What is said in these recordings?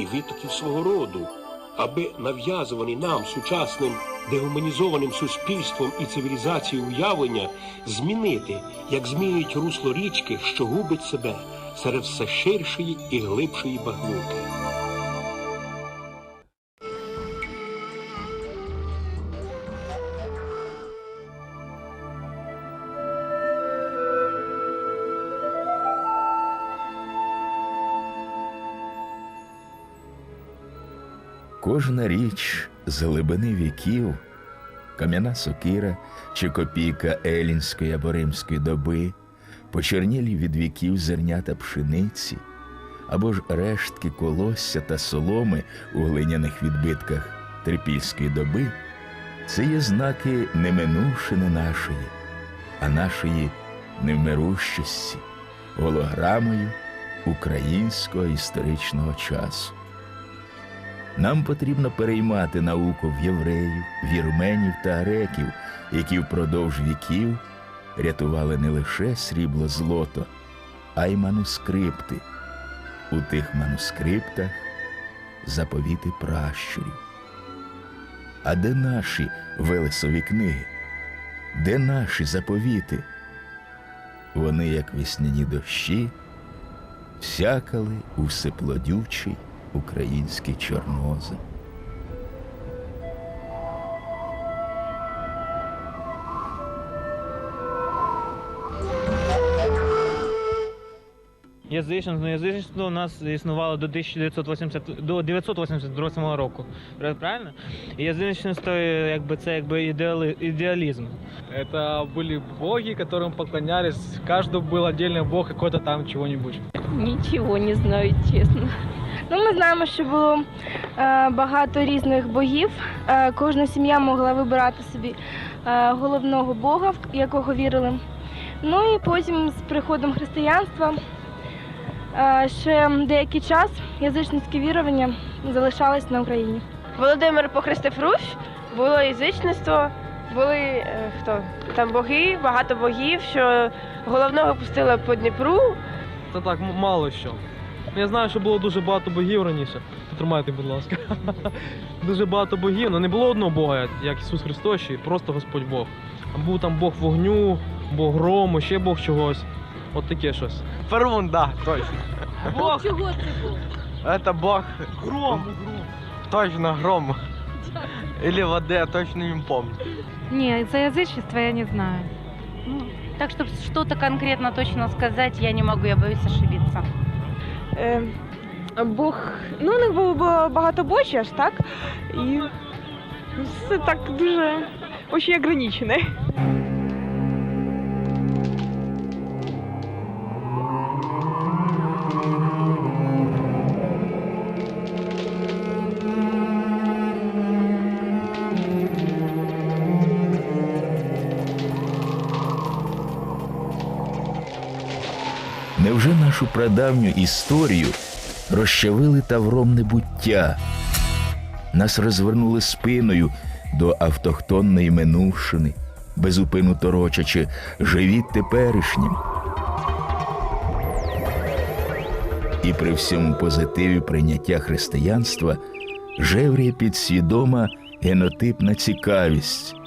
і витоків свого роду, аби нав'язувані нам сучасним дегуманізованим суспільством і цивілізацією уявлення змінити, як змінюють русло річки, що губить себе серед все ширшої і глибшої багнюки. Кожна річ з глибини віків, кам'яна сокира чи копійка елінської або римської доби, почернілі від віків зернята пшениці, або ж рештки колосся та соломи у глиняних відбитках трипільської доби, це є знаки неминувшини нашої, а нашої невмирущості, голограмою українського історичного часу. Нам потрібно переймати науку в євреїв, вірменів та греків, які впродовж віків рятували не лише срібло злото, а й манускрипти. У тих манускриптах заповіти пращурів. А де наші велесові книги? Де наші заповіти? Вони, як весняні дощі, всякали у всеплодючий український чорнозем. Язичництво, ну, язичництво у нас існувало до 1980, до 982 року. Правильно? І язичництво, якби це якби ідеали, ідеалізм. Это были боги, которым поклонялись. Каждый был отдельный бог какой-то там чего-нибудь. Нічого не знаю, чесно. Ну, ми знаємо, що було е, багато різних богів. Е, кожна сім'я могла вибирати собі е, головного бога, в якого вірили. Ну і потім з приходом християнства е, ще деякий час язичницькі вірування залишались на Україні. Володимир похрестив Русь, було язичництво, були е, хто? Там боги, багато богів, що головного пустили по Дніпру. Це так мало що. Я знаю, що було дуже багато богів раніше. Потримайте, будь ласка. дуже багато богів, але не було одного Бога, як Ісус Христос, чи просто Господь Бог. А був там Бог вогню, Бог грому, ще Бог чогось. От таке щось. Перун, да, точно. Бог чого це був? Это бог. Гром. Точно, гром. Или воды, я точно не помню. Не, за язычество я не знаю. Ну, так, чтобы что-то конкретно точно сказать, я не могу, я боюсь ошибиться. Е, Бог, ну, у них було багато божі аж так. І все так дуже дуже ограничене. Нашу прадавню історію розчавили тавром небуття? Нас розвернули спиною до автохтонної минувшини, безупину торочачи живіть теперішнім. І при всьому позитиві прийняття християнства жевріє підсвідома генотипна цікавість.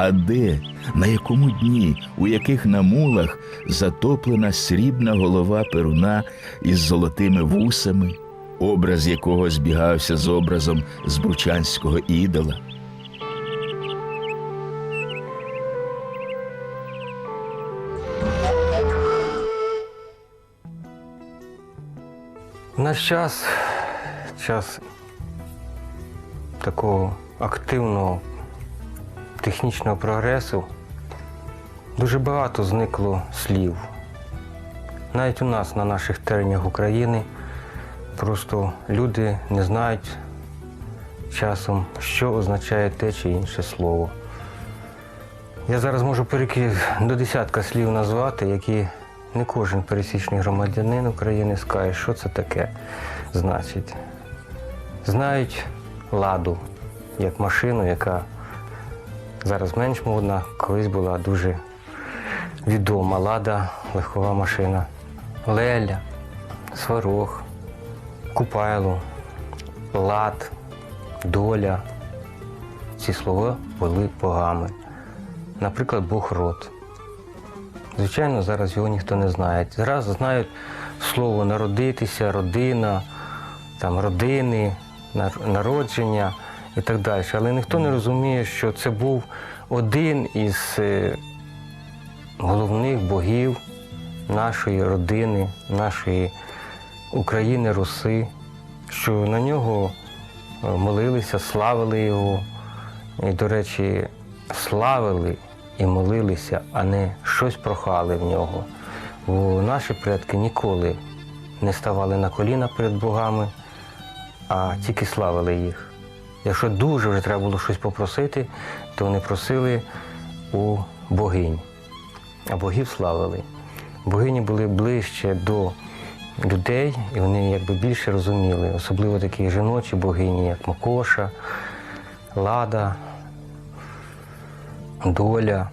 А де, на якому дні, у яких намулах затоплена срібна голова перуна із золотими вусами, образ якого збігався з образом збручанського ідола? Наш час час такого активного технічного прогресу. Дуже багато зникло слів. Навіть у нас, на наших теренях України, просто люди не знають часом, що означає те чи інше слово. Я зараз можу до десятка слів назвати, які не кожен пересічний громадянин України скаже, що це таке значить. Знають ладу як машину, яка зараз менш модна, колись була дуже відома лада, легкова машина. Леля, сварог, купайло, лад, доля. Ці слова були богами. Наприклад, Бог род. Звичайно, зараз його ніхто не знає. Зараз знають слово народитися, родина, там, родини, народження і так далі. Але ніхто не розуміє, що це був один із е, головних богів нашої родини, нашої України, Руси, що на нього е, молилися, славили його. І, до речі, славили і молилися, а не щось прохали в нього. Бо наші предки ніколи не ставали на коліна перед богами, а тільки славили їх. Якщо дуже вже треба було щось попросити, то вони просили у богинь, а богів славили. Богині були ближче до людей, і вони якби більше розуміли, особливо такі жіночі богині, як Макоша, Лада, Доля.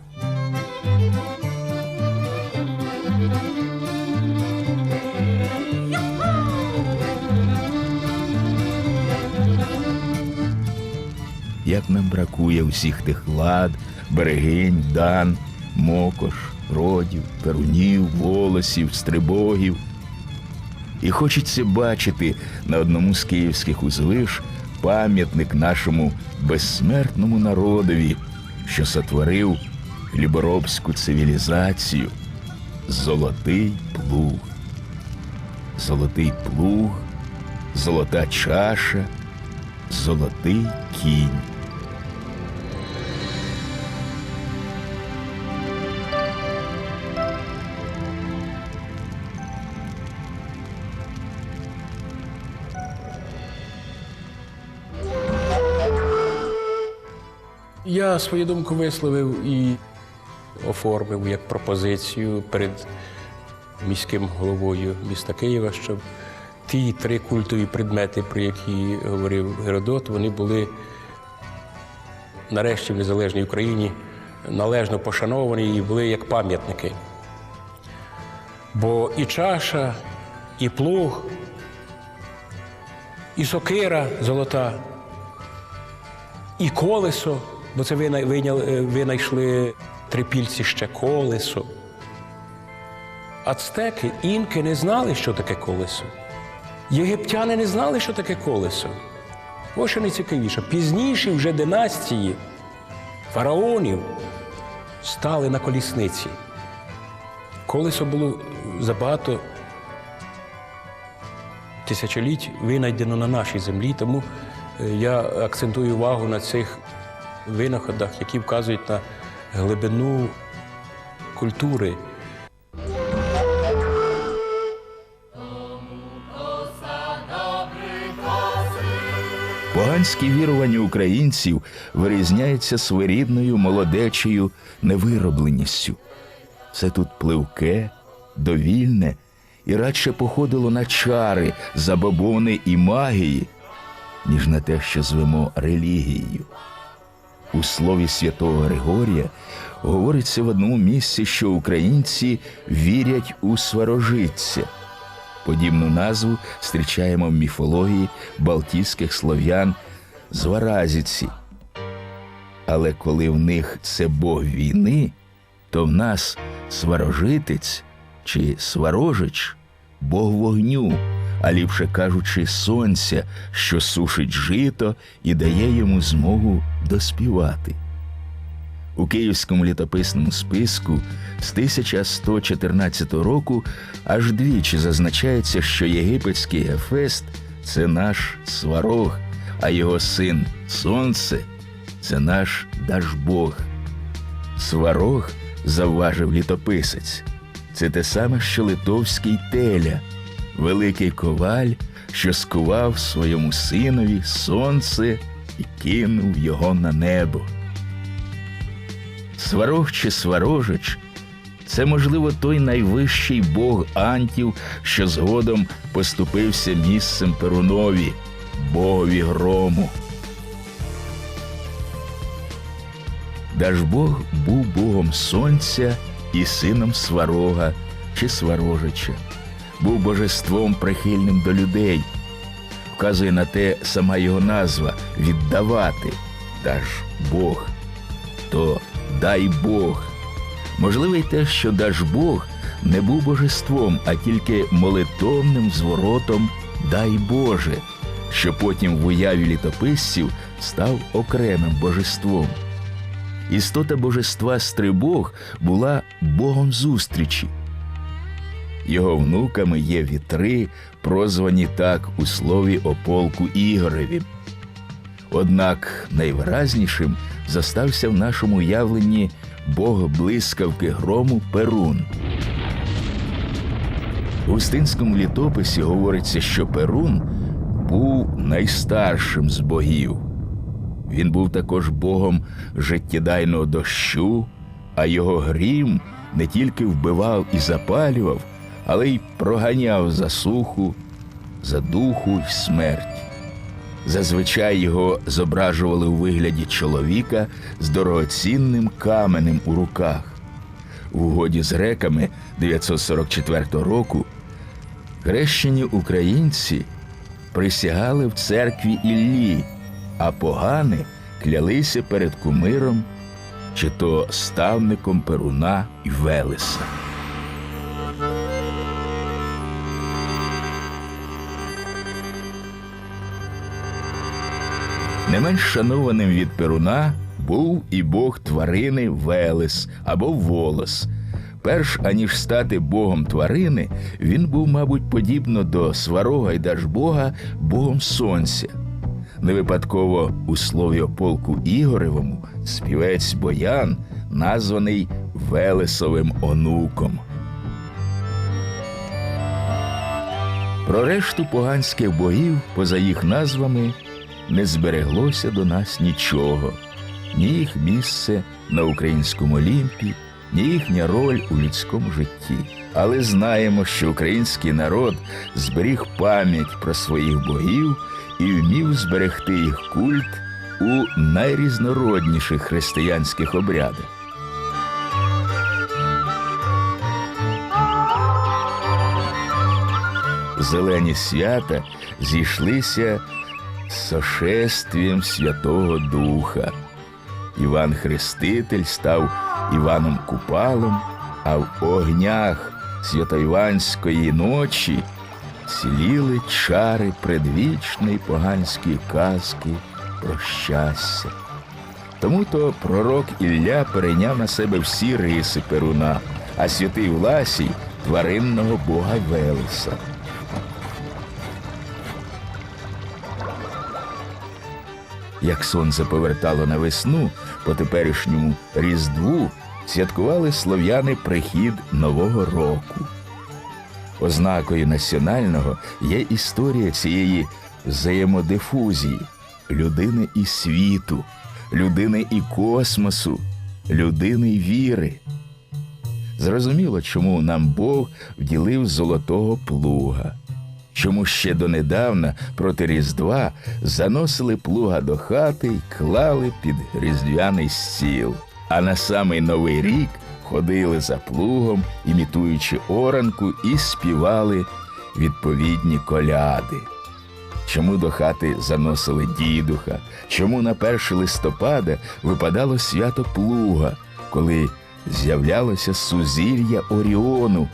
Як нам бракує усіх тих лад, берегинь, дан, мокош, родів, перунів, волосів, стрибогів. І хочеться бачити на одному з київських узвиш пам'ятник нашому безсмертному народові, що сотворив хліборобську цивілізацію золотий плуг. Золотий плуг, золота чаша, золотий кінь. Я свою думку висловив і оформив як пропозицію перед міським головою міста Києва, щоб ті три культові предмети, про які говорив Геродот, вони були нарешті в незалежній Україні належно пошановані і були як пам'ятники. Бо і чаша, і плуг, і сокира золота, і колесо, бо це е, винайшли трипільці ще колесо. Ацтеки, інки не знали, що таке колесо. Єгиптяни не знали, що таке колесо. Ось що найцікавіше. Пізніші вже династії фараонів стали на колісниці. Колесо було забагато тисячоліть винайдено на нашій землі, тому е, я акцентую увагу на цих винаходах, які вказують на глибину культури. Поганські вірування українців вирізняються своєрідною молодечою невиробленістю. Це тут пливке, довільне і радше походило на чари, забобони і магії, ніж на те, що звемо релігією. У слові святого Григорія говориться в одному місці, що українці вірять у сварожитця. Подібну назву зустрічаємо в міфології балтійських слов'ян зваразіці. Але коли в них це Бог війни, то в нас сварожитець чи сварожич Бог вогню, а ліпше кажучи, сонця, що сушить жито і дає йому змогу доспівати. У київському літописному списку з 1114 року аж двічі зазначається, що єгипетський Гефест це наш сварог, а його син Сонце це наш Дажбог. Сварог, завважив літописець, це те саме, що литовський теля, великий коваль, що скував своєму синові сонце і кинув його на небо. Сварог чи Сварожич це, можливо, той найвищий бог антів, що згодом поступився місцем Перунові, богові грому. Дажбог був богом сонця і сином Сварога чи Сварожича, був божеством прихильним до людей. Вказує на те сама його назва віддавати, даж Бог, то дай Бог. Можливо, й те, що даж Бог не був божеством, а тільки молитовним зворотом Дай Боже, що потім в уяві літописців став окремим божеством. Істота божества Стрибог була Богом зустрічі. Його внуками є вітри, прозвані так у слові о полку Ігореві. Однак найвиразнішим застався в нашому уявленні Бог блискавки грому Перун. У Устинському літописі говориться, що Перун був найстаршим з богів. Він був також богом життєдайного дощу, а його грім не тільки вбивав і запалював, але й проганяв засуху, задуху й смерть. Зазвичай його зображували у вигляді чоловіка з дорогоцінним каменем у руках. В угоді з греками 944 року хрещені українці присягали в церкві Іллі, а погани клялися перед кумиром чи то ставником Перуна і Велеса. Не менш шанованим від Перуна був і бог тварини Велес або Волос. Перш аніж стати богом тварини, він був, мабуть, подібно до сварога й Дажбога богом сонця. Не випадково у слові о полку Ігоревому співець Боян названий Велесовим онуком. Про решту поганських богів, поза їх назвами, не збереглося до нас нічого, ні їх місце на українському Олімпі, ні їхня роль у людському житті. Але знаємо, що український народ зберіг пам'ять про своїх богів і вмів зберегти їх культ у найрізнородніших християнських обрядах. Зелені свята зійшлися з сошествієм Святого Духа. Іван Хреститель став Іваном Купалом, а в огнях святоіванської ночі ціліли чари предвічної поганської казки про щастя. Тому то пророк Ілля перейняв на себе всі риси Перуна, а святий Власій тваринного бога Велеса. Як сонце повертало на весну, по теперішньому Різдву святкували слов'яни прихід Нового року. Ознакою національного є історія цієї взаємодифузії людини і світу, людини і космосу, людини й віри. Зрозуміло, чому нам Бог вділив золотого плуга, чому ще донедавна проти Різдва заносили плуга до хати й клали під різдвяний стіл, а на самий новий рік ходили за плугом, імітуючи оранку, і співали відповідні коляди. Чому до хати заносили дідуха? Чому на 1 листопада випадало свято плуга, коли з'являлося сузір'я Оріону,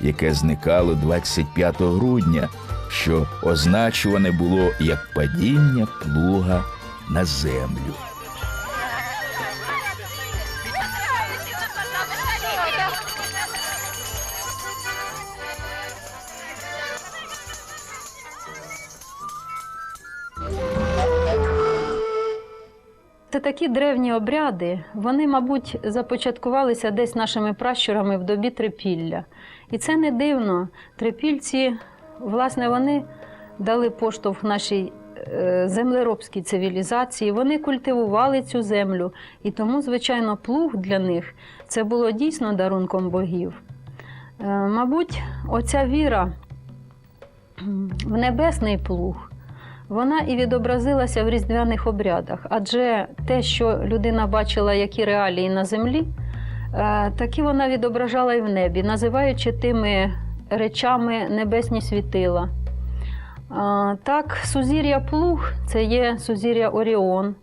яке зникало 25 грудня, що означуване було як падіння плуга на землю. Це такі древні обряди, вони, мабуть, започаткувалися десь нашими пращурами в добі трипілля. І це не дивно. Трипільці, власне, вони дали поштовх нашій е, землеробські цивілізації, вони культивували цю землю, і тому, звичайно, плуг для них це було дійсно дарунком богів. Е, Мабуть, оця віра в небесний плуг, вона і відобразилася в різдвяних обрядах, адже те, що людина бачила, які реалії на землі, е, такі вона відображала і в небі, називаючи тими речами небесні світила. Так, сузір'я Плуг це є сузір'я Оріон,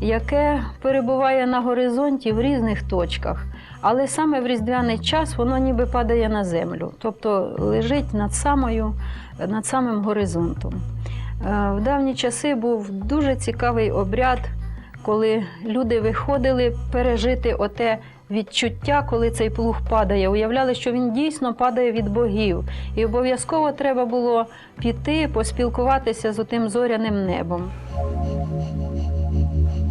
яке перебуває на горизонті в різних точках, але саме в різдвяний час воно ніби падає на землю, тобто лежить над, самою, над самим горизонтом. В давні часи був дуже цікавий обряд, коли люди виходили пережити оте відчуття, коли цей плуг падає. Уявляли, що він дійсно падає від богів. І обов'язково треба було піти, поспілкуватися з отим зоряним небом.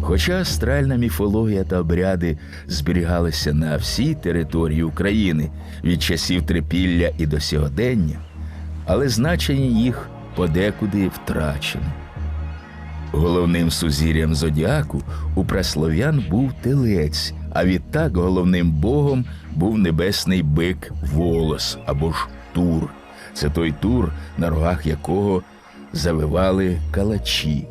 Хоча астральна міфологія та обряди зберігалися на всій території України від часів трипілля і до сьогодення, але значення їх подекуди втрачено. Головним сузір'ям зодіаку у праслов'ян був телець, а відтак головним богом був небесний бик волос або ж тур. Це той тур, на рогах якого завивали калачі.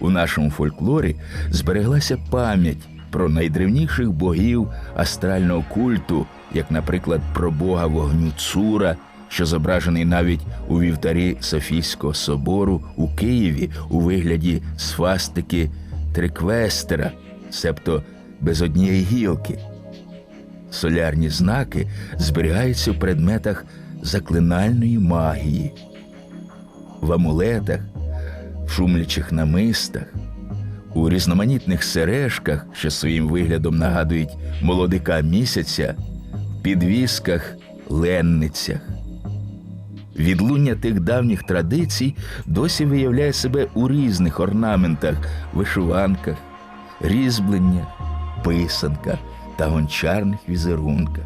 У нашому фольклорі збереглася пам'ять про найдревніших богів астрального культу, як, наприклад, про бога вогню Цура, що зображений навіть у вівтарі Софійського собору у Києві у вигляді сфастики триквестера, себто без однієї гілки. Солярні знаки зберігаються в предметах заклинальної магії, в амулетах, в шумлячих намистах, у різноманітних сережках, що своїм виглядом нагадують молодика місяця, в підвісках, ленницях. Відлуння тих давніх традицій досі виявляє себе у різних орнаментах, вишиванках, різьбленнях, писанках та гончарних візерунках.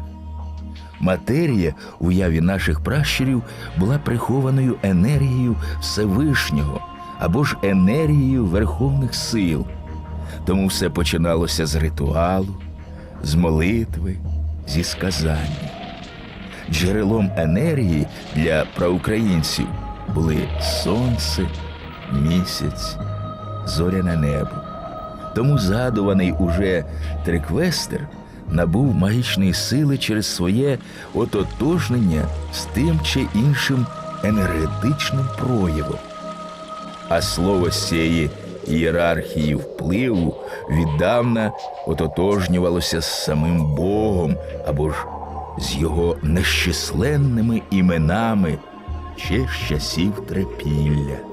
Матерія в уяві наших пращурів була прихованою енергією Всевишнього або ж енергією верховних сил. Тому все починалося з ритуалу, з молитви, зі сказання. Джерелом енергії для проукраїнців були сонце, місяць, зоряне небо. Тому згадуваний уже триквестер набув магічної сили через своє ототожнення з тим чи іншим енергетичним проявом. А слово з цієї ієрархії впливу віддавна ототожнювалося з самим Богом або ж з його нещисленними іменами ще з часів трепілля.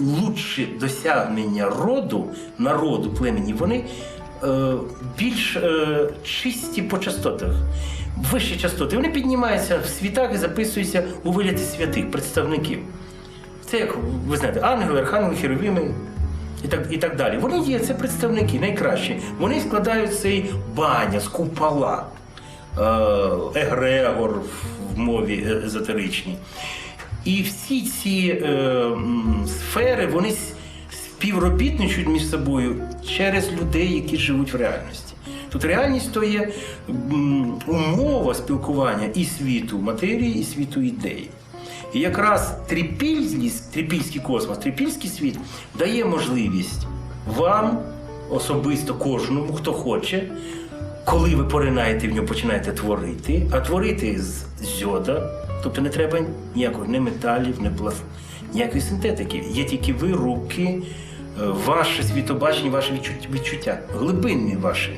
Найлучші досягнення роду, народу, племені, вони е, більш е, чисті по частотах, вищі частоти. Вони піднімаються в світах і записуються у вигляді святих представників. Це як ви знаєте, ангели, архангели, херовіми і так, і так далі. Вони є, це представники найкращі. Вони складають цей баня з купола, е, егрегор в мові езотеричній. І всі ці е, сфери вони с- співробітничають між собою через людей, які живуть в реальності. Тут реальність то є умова спілкування і світу матерії, і світу ідеї. І якраз трипільський, трипільський космос, трипільський світ дає можливість вам, особисто кожному, хто хоче, коли ви поринаєте в нього, починаєте творити, а творити з зьода, тобто не треба ніякого ні металів, ні пласт, ніякої синтетики. Є тільки ви, руки, е, ваше світобачення, ваше відчуття, глибинні ваші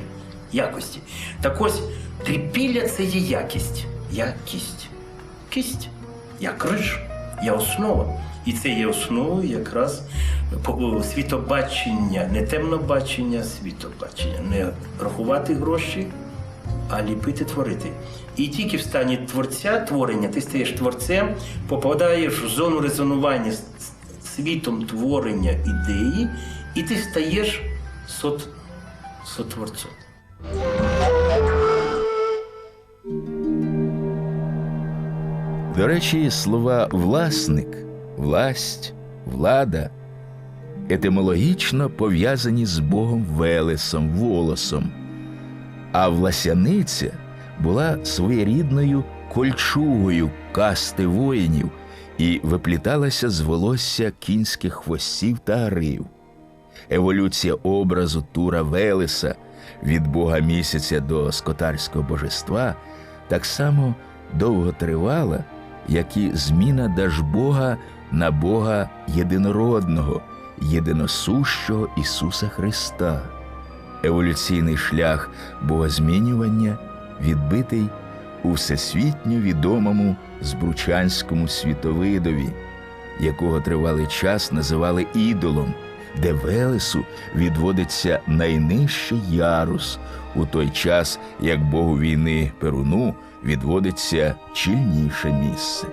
якості. Так ось трипілля це є якість. Якість. Кість. Я криш, я основа. І це є основою якраз по- світобачення, не темнобачення, світобачення. Не рахувати гроші, а ліпити, творити. І тільки в стані творця, творення, ти стаєш творцем, попадаєш в зону резонування з світом творення ідеї, і ти стаєш сот, сотворцом. До речі, слова власник, власть, влада етимологічно пов'язані з Богом Велесом, волосом, а власяниця була своєрідною кольчугою касти воїнів і випліталася з волосся кінських хвостів та грив. Еволюція образу Тура Велеса від Бога місяця до скотарського божества так само довго тривала, як і зміна Дажбога на Бога єдинородного, єдиносущого Ісуса Христа. Еволюційний шлях богозмінювання відбитий у всесвітньо відомому збручанському світовидові, якого тривалий час називали ідолом, де Велесу відводиться найнижчий ярус, у той час як Богу війни Перуну відводиться чільніше місце.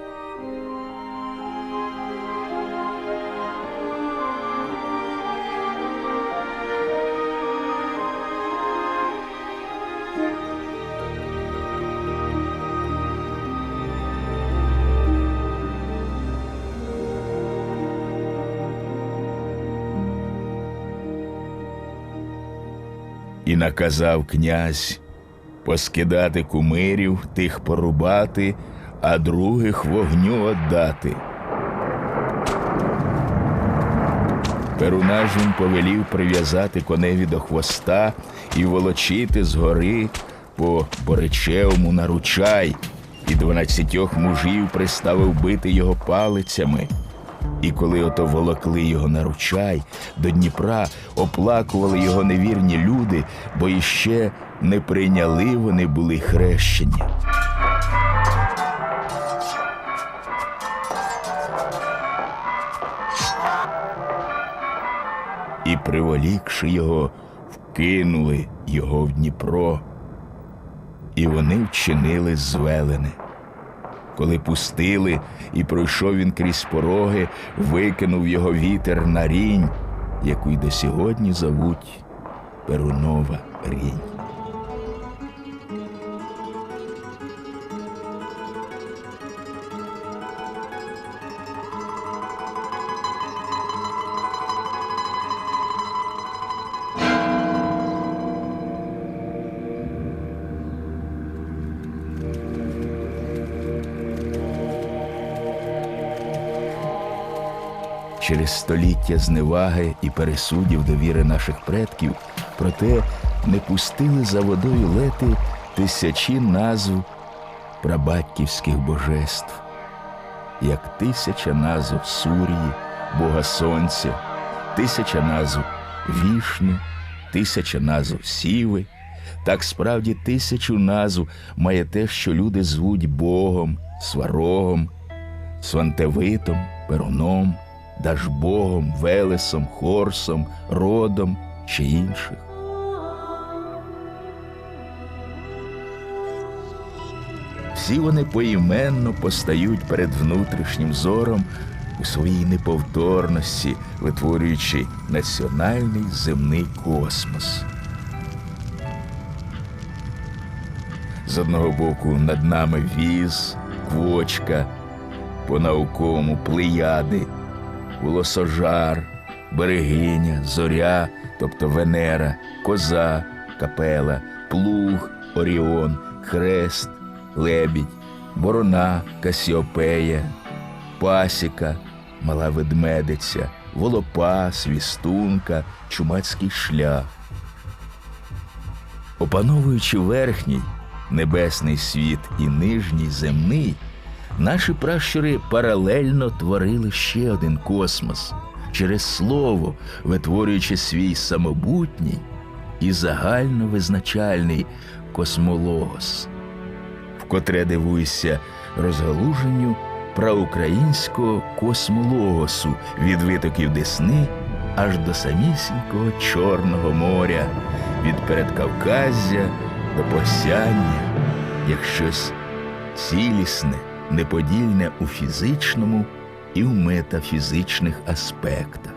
І наказав князь поскидати кумирів, тих порубати, а других вогню отдати. Перуна ж він повелів прив'язати коневі до хвоста і волочити з гори по Боричевому на ручай, і дванадцятьох мужів приставив бити його палицями. І коли ото волокли його на ручай до Дніпра, оплакували його невірні люди, бо іще не прийняли вони були хрещення. І приволікши його, вкинули його в Дніпро, і вони вчинили звелене. Коли пустили, і пройшов він крізь пороги, викинув його вітер на рінь, яку й до сьогодні зовуть Перунова рінь. Через століття зневаги і пересудів довіри наших предків, проте не пустили за водою лети тисячі назв прабатьківських божеств, як тисяча назв Сурії, Бога Сонця, тисяча назв Вішни, тисяча назв Сіви. Так справді тисячу назв має те, що люди звуть Богом, Сварогом, Свантевитом, Перуном, Дажбогом, Велесом, Хорсом, Родом чи інших. Всі вони поіменно постають перед внутрішнім зором у своїй неповторності, витворюючи національний земний космос. З одного боку над нами віз, квочка, по-науковому плеяди, волосожар, берегиня, зоря, тобто Венера, коза, капела, плуг, Оріон, хрест, лебідь, борона, Касіопея, пасіка, мала ведмедиця, волопа, свістунка, чумацький шлях. Опановуючи верхній, небесний світ і нижній земний, наші пращури паралельно творили ще один космос через слово, витворюючи свій самобутній і загально визначальний космологос, вкотре дивуюся розгалуженню проукраїнського космологосу від витоків Десни аж до самісінького Чорного моря, від передкавказя до посяння, як щось цілісне, неподільне у фізичному і в метафізичних аспектах.